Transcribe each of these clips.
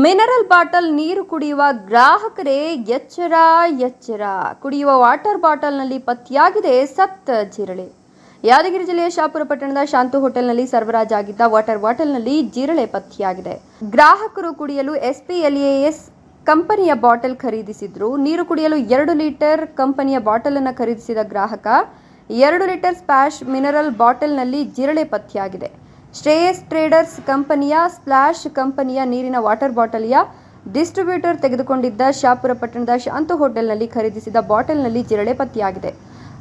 Mineral bottle ನೀರು ಕುಡಿಯುವ ಗ್ರಾಹಕರೇ ಎಚ್ಚರ ಎಚ್ಚರ. ಕುಡಿಯುವ ವಾಟರ್ ಬಾಟಲ್ನಲ್ಲಿ ಪತ್ತೆಯಾಗಿದೆ ಸತ್ತ ಜಿರಳೆ. ಯಾದಗಿರಿ ಜಿಲ್ಲೆಯ ಶಾಪುರ ಪಟ್ಟಣದ ಶಾಂತು ಹೋಟೆಲ್ನಲ್ಲಿ ಸರಬರಾಜಾಗಿದ್ದ ವಾಟರ್ ಬಾಟಲ್ನಲ್ಲಿ ಜಿರಳೆ ಪತ್ತೆಯಾಗಿದೆ. ಗ್ರಾಹಕರು ಕುಡಿಯಲು ಎಸ್ಪಿಎಲ್ಎಎಸ್ ಕಂಪನಿಯ ಬಾಟಲ್ ಖರೀದಿಸಿದ್ರು. ನೀರು ಕುಡಿಯಲು ಎರಡು ಲೀಟರ್ ಕಂಪನಿಯ ಬಾಟಲ್ ಅನ್ನು ಖರೀದಿಸಿದ ಗ್ರಾಹಕ, ಎರಡು ಲೀಟರ್ ಸ್ಪ್ಯಾಶ್ ಮಿನರಲ್ ಬಾಟಲ್ನಲ್ಲಿ ಜಿರಳೆ ಪತ್ತೆಯಾಗಿದೆ. ಶ್ರೇಯಸ್ ಟ್ರೇಡರ್ಸ್ ಕಂಪನಿಯ ಸ್ಪ್ಲಾಶ್ ಕಂಪನಿಯ ನೀರಿನ ವಾಟರ್ ಬಾಟಲಿಯ ಡಿಸ್ಟ್ರಿಬ್ಯೂಟರ್ ತೆಗೆದುಕೊಂಡಿದ್ದ ಶಾಪುರ ಪಟ್ಟಣದ ಶಾಂತು ಹೋಟೆಲ್ನಲ್ಲಿ ಖರೀದಿಸಿದ ಬಾಟಲ್ನಲ್ಲಿ ಜಿರಳೆ ಪತ್ತೆಯಾಗಿದೆ.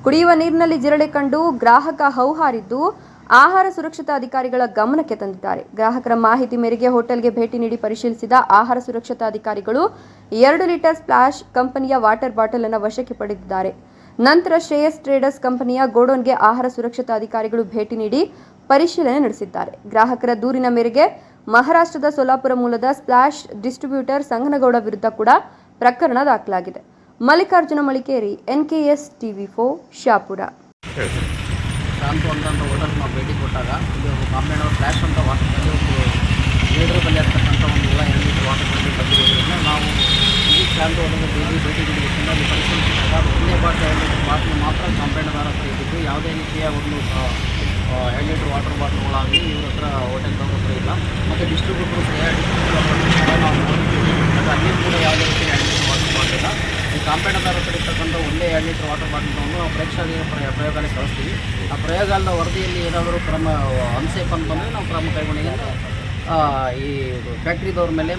ಕುಡಿಯುವ ನೀರಿನಲ್ಲಿ ಜಿರಳೆ ಕಂಡು ಗ್ರಾಹಕ ಹೌಹಾರಿದ್ದು ಆಹಾರ ಸುರಕ್ಷತಾ ಅಧಿಕಾರಿಗಳ ಗಮನಕ್ಕೆ ತಂದಿದ್ದಾರೆ. ಗ್ರಾಹಕರ ಮಾಹಿತಿ ಮೇರೆಗೆ ಹೋಟೆಲ್ಗೆ ಭೇಟಿ ನೀಡಿ ಪರಿಶೀಲಿಸಿದ ಆಹಾರ ಸುರಕ್ಷತಾ ಅಧಿಕಾರಿಗಳು ಎರಡು ಲೀಟರ್ ಸ್ಪ್ಲಾಶ್ ಕಂಪನಿಯ ವಾಟರ್ ಬಾಟಲ್ ಅನ್ನು ವಶಕ್ಕೆ ಪಡೆದಿದ್ದಾರೆ. ನಂತರ ಶ್ರೇಯಸ್ ಟ್ರೇಡರ್ಸ್ ಕಂಪನಿಯ ಗೋಡೌನ್ಗೆ ಆಹಾರ ಸುರಕ್ಷತಾ ಅಧಿಕಾರಿಗಳು ಭೇಟಿ ನೀಡಿ ಪರಿಶೀಲನೆ ನಡೆಸಿದ್ದಾರೆ. ಗ್ರಾಹಕರ ದೂರಿನ ಮೇರೆಗೆ ಮಹಾರಾಷ್ಟ್ರದ ಸೋಲಾಪುರ ಮೂಲದ ಸ್ಪ್ಲಾಶ್ ಡಿಸ್ಟ್ರಿಬ್ಯೂಟರ್ ಸಂಗನಗೌಡ ವಿರುದ್ಧ ಕೂಡ ಪ್ರಕರಣ ದಾಖಲಾಗಿದೆ. Mallikarjuna Malikeri, NKS TV four, Shapur. Shantu ಅಂತ ಹೋಟೆಲ್ ನಾವು ಭೇಟಿ ಕೊಟ್ಟಾಗ ಇಲ್ಲಿ ಒಂದು ಕಾಂಬಿನೇಡ್ ಫ್ಲ್ಯಾಶ್ ಅಂತ ವಾಟರ್ನಲ್ಲಿ ಒಂದು ಲೀಡರ್ ಬಲ್ಲಿ ಇರ್ತಕ್ಕಂಥ ಒಂದು ಎಲ್ಲ ವಾಟರ್ ಬಂದು ಬಂದಿರೋದ್ರಿಂದ ನಾವು ಈ ಶಾಂತು ಹೋಟೆಲ್ ಡೈಲಿ ಭೇಟಿ ನೀಡಿದ್ದಕ್ಕಿಂತ ಅಲ್ಲಿ ಪರಿಶೀಲಿಸಿದಾಗ ಒಂದೇ ಬಾಟಲ್ ಎರಡು ಮಾತ್ರ ಹತ್ರ ಇದ್ದಿದ್ದು, ಯಾವುದೇ ರೀತಿಯ ಒಂದು ಲೀಟರ್ ವಾಟರ್ ಬಾಟ್ಲ್ಗಳಾಗಲಿ ಇವ್ರ ಹತ್ರ ಹೋಟೆಲ್ ಹತ್ರ ಇಲ್ಲ. ಮತ್ತು ಡಿಸ್ಟ್ರಿಬ್ಯೂಟರ್ ಕೂಡ ಅಲ್ಲಿ ಕೂಡ ಯಾವುದೇ ರೀತಿ ಎರಡು ಲೀಟರ್ ವಾಟರ್ ಬಾಟ್ಲ್ ಇಲ್ಲ ಈ ಕಾಂಪೌಂಡರ್ ಹತ್ರ ಇರ್ತಕ್ಕಂಥ ಒಂದೇ ಎರಡು ಲೀಟರ್ ವಾಟರ್ ಬಾಟಲ್ ನಾವು ಪರೀಕ್ಷಾಲಯ ಪ್ರಯ- ಪ್ರಯೋಗಾಲಯಕ್ಕೆ ಕಳಿಸ್ತೀವಿ. ಆ ಪ್ರಯೋಗಾಲಯದ ವರದಿಯಲ್ಲಿ ಏನಾದರೂ ಕ್ರಮ ಅನ್ಸೇಫ್ ಅಂತಂದರೆ ನಾವು ಕ್ರಮ ಕೈಗೊಂಡಿಗೆ ಈ ಫ್ಯಾಕ್ಟ್ರಿದವ್ರ ಮೇಲೆ